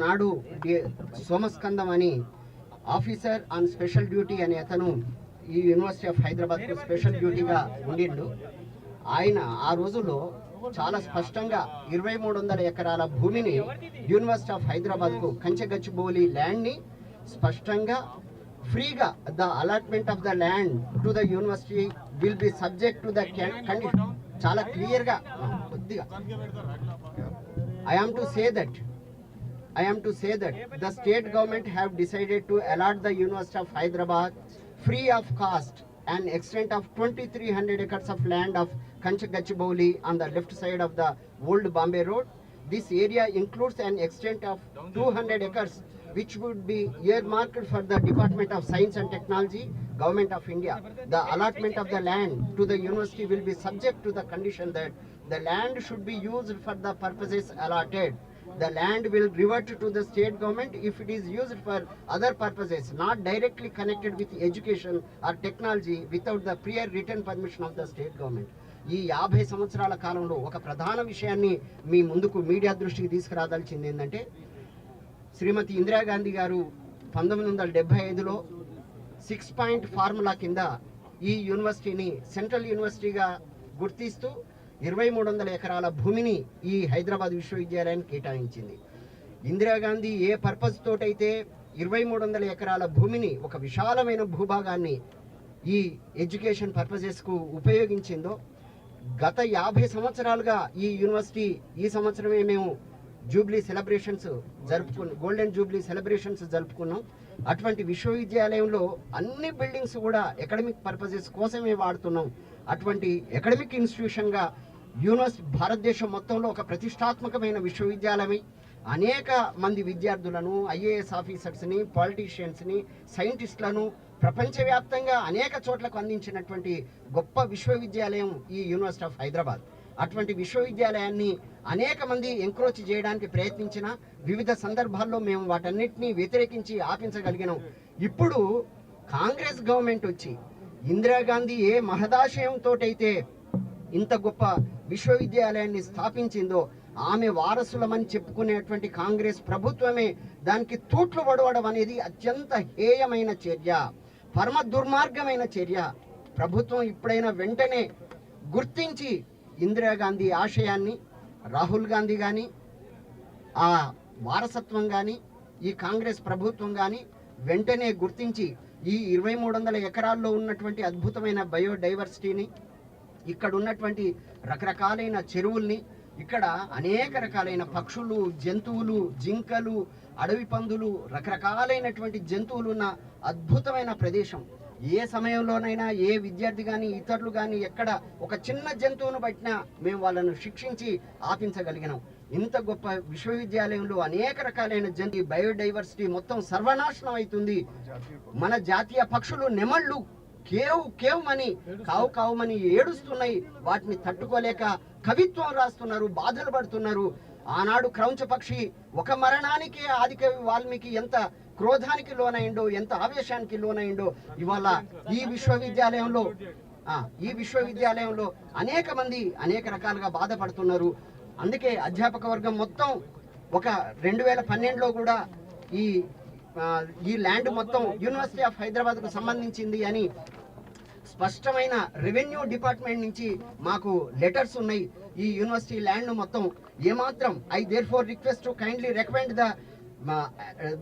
ఆనాడు సోమస్కందం అని officer on special duty అనే అతను ఈ యూనివర్సిటీ ఆఫ్ హైదరాబాద్ స్పెషల్ డ్యూటీగా ఉండిండు. ఆయన ఆ రోజుల్లో చాలా స్పష్టంగా ఇరవై మూడు వందల ఎకరాల భూమిని యూనివర్సిటీ ఆఫ్ హైదరాబాద్కు కంచెగచ్చిబౌలి ల్యాండ్ని స్పష్టంగా ఫ్రీగా the allotment of the land to the university will be subject to the condition చాలా క్లియర్గా కొద్దిగా. I am to say that I am to say that the state government have decided to allot the University of Hyderabad free of cost an extent of 2300 acres of land of Kanchagachibowli on the left side of the old Bombay Road. This area includes an extent of 200 acres which would be earmarked for the Department of Science and Technology, Government of India. The allotment of the land to the university will be subject to the condition that the land should be used for the purposes allotted the land will revert to the state government if it is used for other purposes not directly connected with education or technology without the prior written permission of the state government ఈ యాభై సంవత్సరాల కాలంలో ఒక ప్రధాన విషయాన్ని మీ ముందుకు media దృష్టికి తీసుకురాదలిచింది ఏంటంటే శ్రీమతి ఇందిరాగాంధీ గారు పంతొమ్మిది వందల డెబ్బై ఐదులో సిక్స్ పాయింట్ ఫార్ములా కింద ఈ యూనివర్సిటీని సెంట్రల్ యూనివర్సిటీగా గుర్తిస్తూ ఇరవై మూడు వందల ఎకరాల భూమిని ఈ హైదరాబాద్ విశ్వవిద్యాలయానికి కేటాయించింది. ఇందిరాగాంధీ ఏ పర్పస్ తోటైతే ఇరవై మూడు వందల ఎకరాల భూమిని ఒక విశాలమైన భూభాగాన్ని ఈ ఎడ్యుకేషన్ పర్పసెస్కు ఉపయోగించిందో గత యాభై సంవత్సరాలుగా ఈ యూనివర్సిటీ ఈ సంవత్సరమే మేము జూబ్లీ సెలబ్రేషన్స్ జరుపుకున్నాం గోల్డెన్ జూబ్లీ సెలబ్రేషన్స్ జరుపుకున్నాం. అటువంటి విశ్వవిద్యాలయంలో అన్ని బిల్డింగ్స్ కూడా ఎకడమిక్ పర్పసెస్ కోసమే వాడుతున్నాం. అటువంటి అకాడమిక్ ఇన్స్టిట్యూషన్గా యూనివర్సిటీ భారతదేశం మొత్తంలో ఒక ప్రతిష్టాత్మకమైన విశ్వవిద్యాలయమై. అనేక మంది విద్యార్థులను ఐఏఎస్ ఆఫీసర్స్ని పాలిటీషియన్స్ని సైంటిస్టులను ప్రపంచవ్యాప్తంగా అనేక చోట్లకు అందించినటువంటి గొప్ప విశ్వవిద్యాలయం ఈ యూనివర్సిటీ ఆఫ్ హైదరాబాద్. అటువంటి విశ్వవిద్యాలయాన్ని అనేక మంది ఎంక్రోచ్ చేయడానికి ప్రయత్నించిన వివిధ సందర్భాల్లో మేము వాటన్నిటిని వ్యతిరేకించి ఆపించగలిగినాం. ఇప్పుడు కాంగ్రెస్ గవర్నమెంట్ వచ్చి ఇందిరాగాంధీ ఏ మహదాశయంతో అయితే ఇంత గొప్ప విశ్వవిద్యాలయాన్ని స్థాపించిందో ఆమె వారసులమని చెప్పుకునేటువంటి కాంగ్రెస్ ప్రభుత్వమే దానికి తూట్లు పడవడం అనేది అత్యంత హేయమైన చర్య పరమ దుర్మార్గమైన చర్య. ప్రభుత్వం ఇప్పుడైనా వెంటనే గుర్తించి ఇందిరాగాంధీ ఆశయాన్ని రాహుల్ గాంధీ కానీ ఆ వారసత్వం కానీ ఈ కాంగ్రెస్ ప్రభుత్వం కానీ వెంటనే గుర్తించి ఈ ఇరవై మూడు వందల ఎకరాల్లో ఉన్నటువంటి అద్భుతమైన బయోడైవర్సిటీని ఇక్కడ ఉన్నటువంటి రకరకాలైన చెరువుల్ని ఇక్కడ అనేక రకాలైన పక్షులు జంతువులు జింకలు అడవి పందులు రకరకాలైనటువంటి జంతువులు ఉన్న అద్భుతమైన ప్రదేశం. ఏ సమయంలోనైనా ఏ విద్యార్థి కానీ ఇతరులు కానీ ఎక్కడ ఒక చిన్న జంతువును పట్టినా మేము వాళ్ళను శిక్షించి ఆపించగలిగినాం. ఇంత గొప్ప విశ్వవిద్యాలయంలో అనేక రకాలైన జంతు బయోడైవర్సిటీ మొత్తం సర్వనాశనం అవుతుంది. మన జాతీయ పక్షులు నెమళ్ళు కేవు కేవమని కావు కావుమని ఏడుస్తున్నాయి. వాటిని తట్టుకోలేక కవిత్వం రాస్తున్నారు బాధలు పడుతున్నారు. ఆనాడు క్రౌంచ పక్షి ఒక మరణానికి ఆదికవి వాల్మీకి ఎంత క్రోధానికి లోనైండో ఎంత ఆవేశానికి లోనైండో ఇవాళ ఈ విశ్వవిద్యాలయంలో ఆ, ఈ విశ్వవిద్యాలయంలో అనేక మంది అనేక రకాలుగా బాధపడుతున్నారు. అందుకే అధ్యాపక వర్గం మొత్తం ఒక రెండు వేల పన్నెండులో కూడా ఈ ఈ ల్యాండ్ మొత్తం యూనివర్సిటీ ఆఫ్ హైదరాబాద్కు సంబంధించింది అని స్పష్టమైన రెవెన్యూ డిపార్ట్మెంట్ నుంచి మాకు లెటర్స్ ఉన్నాయి. ఈ యూనివర్సిటీ ల్యాండ్ మొత్తం ఏమాత్రం I therefore request to kindly recommend the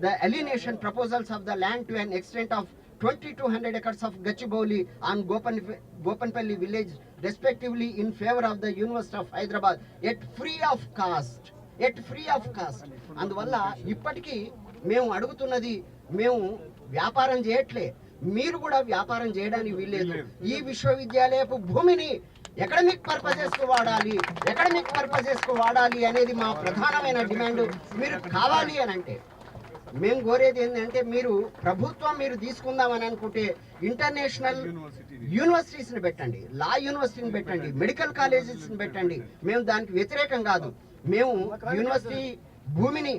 the alienation proposals of the land to an extent of twenty two hundred acres of Gachibowli on Gopan Gopanpally village respectively in favour of the university of Hyderabad at free of cost at free of cost అందువల్ల ఇప్పటికీ మేము అడుగుతున్నది మేము వ్యాపారం చేయట్లే. మీరు కూడా వ్యాపారం చేయడానికి వీల్లేదు. ఈ విశ్వవిద్యాలయపు భూమిని ఎకడమిక్ పర్పసెస్కు వాడాలి ఎకడమిక్ పర్పసెస్కు వాడాలి అనేది మా ప్రధానమైన డిమాండ్. మీరు కావాలి అని అంటే మేము కోరేది ఏంటంటే మీరు ప్రభుత్వం మీరు తీసుకుందామని అనుకుంటే ఇంటర్నేషనల్ యూనివర్సిటీస్ని పెట్టండి లా యూనివర్సిటీని పెట్టండి మెడికల్ కాలేజెస్ని పెట్టండి. మేము దానికి వ్యతిరేకం కాదు. మేము యూనివర్సిటీ భూమిని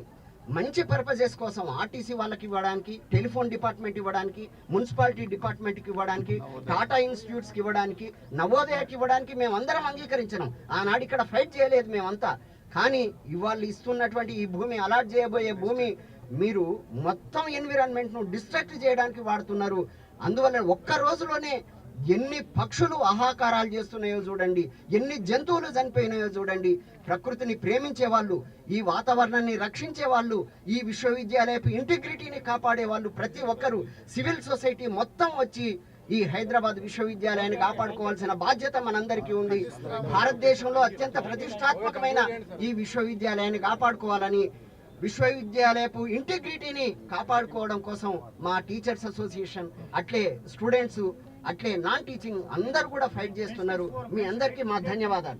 మంచి పర్పజెస్ కోసం ఆర్టీసీ వాళ్ళకి ఇవ్వడానికి టెలిఫోన్ డిపార్ట్మెంట్ ఇవ్వడానికి మున్సిపాలిటీ డిపార్ట్మెంట్కి ఇవ్వడానికి టాటా ఇన్స్టిట్యూట్స్కి ఇవ్వడానికి నవోదయకి ఇవ్వడానికి మేము అందరం అంగీకరించినాం. ఆనాడు ఇక్కడ ఫైట్ చేయలేదు మేమంతా. కానీ ఇవాళ ఇస్తున్నటువంటి ఈ భూమి అలాట్ చేయబోయే భూమి మీరు మొత్తం ఎన్విరాన్మెంట్ను డిస్ట్రక్ట్ చేయడానికి వాడుతున్నారు. అందువల్ల ఒక్క రోజులోనే ఎన్ని పక్షులు ఆహాకారాలు చేస్తున్నాయో చూడండి ఎన్ని జంతువులు చనిపోయినాయో చూడండి. ప్రకృతిని ప్రేమించే వాళ్ళు ఈ వాతావరణాన్ని రక్షించే వాళ్ళు ఈ విశ్వవిద్యాలయపు ఇంటిగ్రిటీని కాపాడే వాళ్ళు ప్రతి ఒక్కరు సివిల్ సొసైటీ మొత్తం వచ్చి ఈ హైదరాబాద్ విశ్వవిద్యాలయాన్ని కాపాడుకోవాల్సిన బాధ్యత మనందరికీ ఉంది. భారతదేశంలో అత్యంత ప్రతిష్టాత్మకమైన ఈ విశ్వవిద్యాలయాన్ని కాపాడుకోవాలని విశ్వవిద్యాలయపు ఇంటిగ్రిటీని కాపాడుకోవడం కోసం మా టీచర్స్ అసోసియేషన్ అట్లే స్టూడెంట్స్ అట్లే నాన్ టీచింగ్ అందరూ కూడా ఫైట్ చేస్తున్నారు. మీ అందరికీ మా ధన్యవాదాలు.